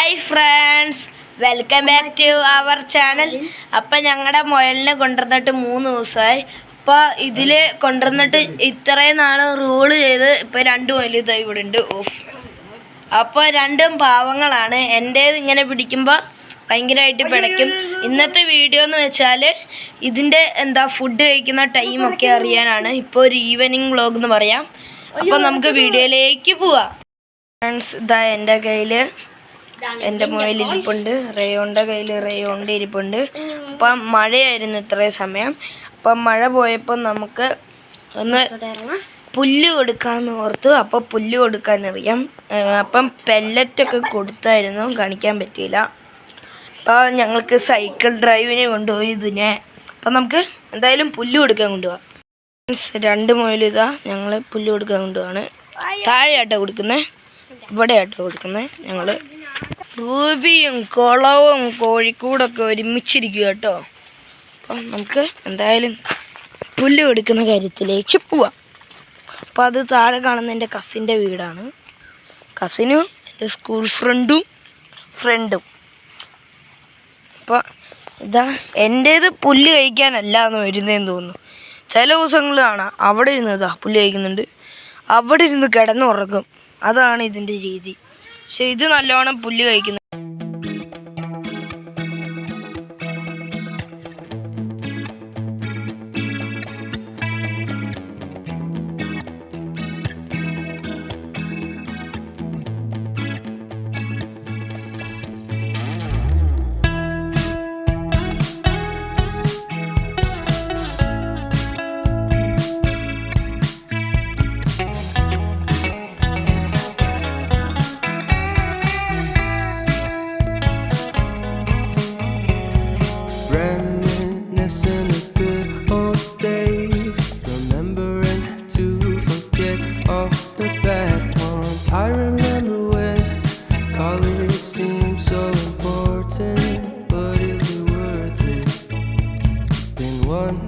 Hi friends welcome back to our channel അപ്പം ഞങ്ങളുടെ മുയലിനെ കൊണ്ടുവന്നിട്ട് മൂന്ന് ദിവസമായി. അപ്പോൾ ഇതിൽ കൊണ്ടുവന്നിട്ട് ഇത്രയും നാൾ റൂൾ ചെയ്ത് ഇപ്പോൾ രണ്ട് മുയൽ ഇതാ ഇവിടെ ഉണ്ട് ഓഫ് അപ്പോൾ രണ്ടും പാവങ്ങളാണ്. എന്റേത് ഇങ്ങനെ പിടിക്കുമ്പോൾ ഭയങ്കരമായിട്ട് പിടയ്ക്കും ഇന്നത്തെ വീഡിയോ എന്ന് വെച്ചാൽ ഇതിന്റെ എന്താ ഫുഡ് കഴിക്കുന്ന ടൈമൊക്കെ അറിയാനാണ്. ഇപ്പോൾ ഒരു ഈവനിങ് വ്ളോഗ് എന്ന് പറയാം. അപ്പോൾ നമുക്ക് വീഡിയോയിലേക്ക് പോവാം. ഫ്രണ്ട്സ് ഇതാ എന്റെ കയ്യിൽ എന്റെ മുകളിൽ ഇരിപ്പുണ്ട്. റേയോന്റെ കയ്യിൽ റേയോന്റെ ഇരിപ്പുണ്ട്. അപ്പം മഴയായിരുന്നു ഇത്രയും സമയം. അപ്പം മഴ പോയപ്പോൾ നമുക്ക് ഒന്ന് പുല്ല് കൊടുക്കാമെന്ന് ഓർത്തു. അപ്പോൾ പുല്ല് കൊടുക്കാൻ അറിയാം അപ്പം പെല്ലറ്റൊക്കെ കൊടുത്തായിരുന്നു. കാണിക്കാൻ പറ്റിയില്ല. അപ്പോൾ ഞങ്ങൾക്ക് സൈക്കിൾ ഡ്രൈവിന് കൊണ്ടുപോയി ഇതിനെ. അപ്പം നമുക്ക് എന്തായാലും പുല്ല് കൊടുക്കാൻ കൊണ്ടുപോകാം രണ്ട് ഇതാ. ഞങ്ങൾ പുല്ല് കൊടുക്കാൻ കൊണ്ടുപോവാണ്. താഴെയാട്ടോ കൊടുക്കുന്നത് ഇവിടെ ആട്ടോ കൊടുക്കുന്നത് ഞങ്ങൾ റൂബിയും കുളവും കോഴിക്കൂടൊക്കെ ഒരുമിച്ചിരിക്കുക കേട്ടോ. അപ്പം നമുക്ക് എന്തായാലും പുല്ല് കൊടുക്കുന്ന കാര്യത്തിലേക്ക് പോവാം. അപ്പോൾ അത് താഴെ കാണുന്ന എന്റെ കസിന്റെ വീടാണ്. കസിനും എന്റെ സ്കൂൾ ഫ്രണ്ടും ഫ്രണ്ടും അപ്പോൾ ഇതാ എന്റേത് പുല്ല് കഴിക്കാനല്ല എന്ന് വരുന്നതെന്ന് തോന്നുന്നു. ചില ദിവസങ്ങൾ കാണാം. അവിടെ ഇരുന്ന് ഇതാ പുല്ല് കഴിക്കുന്നുണ്ട്. അവിടെ ഇരുന്ന് കിടന്നുറങ്ങും. അതാണ് ഇതിന്റെ രീതി. പക്ഷെ ഇത് നല്ലോണം പുല്ല് കഴിക്കുന്നു.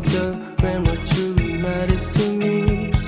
the what truly matters to me.